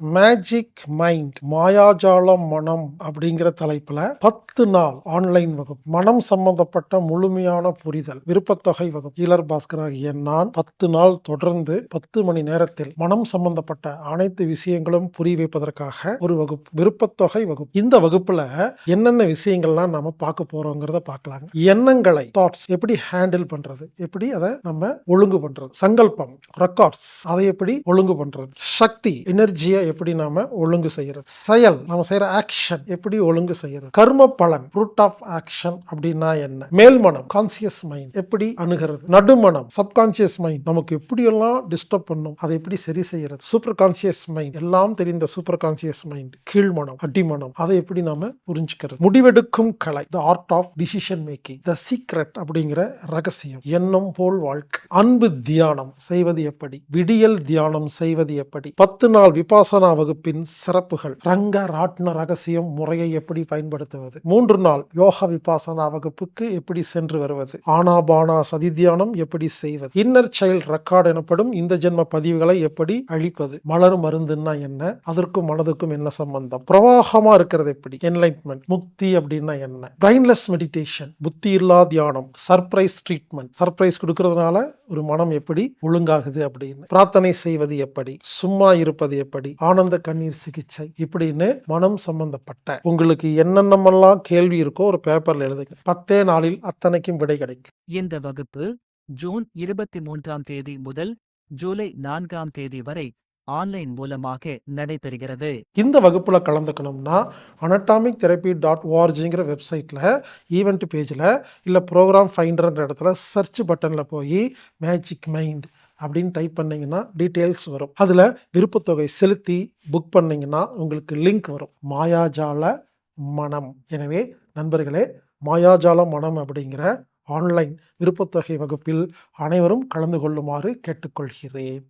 Magic mind மாயாஜாலம் மனம் அப்படிங்கிற தலைப்புல பத்து நாள் ஆன்லைன் வகுப்பு மனம் சம்பந்தப்பட்ட முழுமையான புரிதல் விருப்பத்தொகை வகுப்பு. ஈலர் பாஸ்கர் ஆகிய நான் பத்து நாள் தொடர்ந்து பத்து மணி நேரத்தில் மனம் சம்பந்தப்பட்ட அனைத்து விஷயங்களும் புரிய வைப்பதற்காக ஒரு வகுப்பு விருப்பத்தொகை வகுப்பு. இந்த வகுப்புல என்னென்ன விஷயங்கள்லாம் நாம பார்க்க போறோங்கிறத பார்க்கலாங்க எண்ணங்களை தாட்ஸ் எப்படி ஹேண்டில் பண்றது எப்படி அதை நம்ம ஒழுங்கு பண்றது சங்கல்பம் ரெக்கார்ட்ஸ் அதை எப்படி ஒழுங்கு பண்றது சக்தி எனர்ஜியை எப்படி நாம ஒழுங்கு செய்யறது? செயல் நம்ம செய்யற ஆக்ஷன் எப்படி ஒழுங்கு செய்யறது? கர்ம பலன் ரூட் ஆஃப் ஆக்ஷன் அப்படின்னா என்ன? மேல்மனம் கான்சியஸ் மைண்ட் எப்படி அணுகிறது? நடுமனம் சப்கான்சியஸ் மைண்ட் நமக்கு எப்படியெல்லாம் டிஸ்டர்ப் பண்ணும்? அதை எப்படி சரி செய்யறது? சூப்பர் கான்சியஸ் மைண்ட் எல்லாம் தெரிந்த சூப்பர் கான்சியஸ் மைண்ட் கீழ்மனம் அடிமனம் அதை எப்படி நாம புரிஞ்சுக்கிறது? முடிவெடுக்கும் கலை the art of decision making the secret அப்படிங்கிற ரகசியம் எண்ணம் போல் வாழ்க்கை. அன்பு தியானம் செய்வது எப்படி? விடியல் தியானம் செய்வது எப்படி? பத்து நாள் விபாசனா வகுப்பின் சிறப்புகள். ரங்க ராட்ன ரகசியம் முறையை எப்படி பயன்படுத்துவது? மூன்று நாள் யோகா விபாசனா வகுப்புக்கு எப்படி சென்று வருவது? ஆனாபானா சதித்தியானம் எப்படி செய்வது? இன்னர் சைல்ட் ரெக்கார்டு எனப்படும் இந்த ஜென்ம பதிவுகளை எப்படி அழிப்பது? மலர் மருந்துன்னா என்ன? அதற்கும் மனதுக்கும் என்ன சம்பந்தம்? பிரவாகமா இருக்கிறது எப்படி? என்லைட்மெண்ட் முக்தி அப்படின்னா என்ன? பிரைன்லெஸ் மெடிடேஷன் புத்தி இல்லா தியானம் சர்ப்ரைஸ் ட்ரீட்மெண்ட் சர்ப்ரைஸ் கொடுக்கறதுனால ஒரு மனம் எப்படி ஒழுங்காகுது அப்படின்னு. பிரார்த்தனை செய்வது எப்படி? சும்மா இருப்பது எப்படி? ஆனந்த கண்ணீர் சிகிச்சை இப்படின்னு மனம் சம்பந்தப்பட்ட உங்களுக்கு என்னென்னமெல்லாம் கேள்வி இருக்கோ ஒரு பேப்பர்ல எழுதுங்க. பத்தே நாளில் அத்தனைக்கும் விடை கிடைக்கும். இந்த வகுப்பு ஜூன் இருபத்தி மூன்றாம் தேதி முதல் ஜூலை நான்காம் தேதி வரை ஆன்லைன் மூலமாக நடைபெறுகிறது. இந்த வகுப்புல கலந்துக்கணும்னா அனட்டாமிக் தெரப்பி டாட் ஓஆர்ஜிங்கிற வெப்சைட்டில் ஈவெண்ட் பேஜில் இல்லை ப்ரோக்ராம் ஃபைண்டர்ன்ற இடத்துல சர்ச் பட்டனில் போய் மேஜிக் மைண்ட் அப்படின்னு டைப் பண்ணிங்கன்னா டீட்டெயில்ஸ் வரும். அதில் விருப்பத்தொகை செலுத்தி புக் பண்ணிங்கன்னா உங்களுக்கு லிங்க் வரும். மாயாஜால மனம். எனவே நண்பர்களே மாயாஜால மனம் அப்படிங்கிற ஆன்லைன் விருப்பத்தொகை வகுப்பில் அனைவரும் கலந்து கொள்ளுமாறு கேட்டுக்கொள்கிறேன்.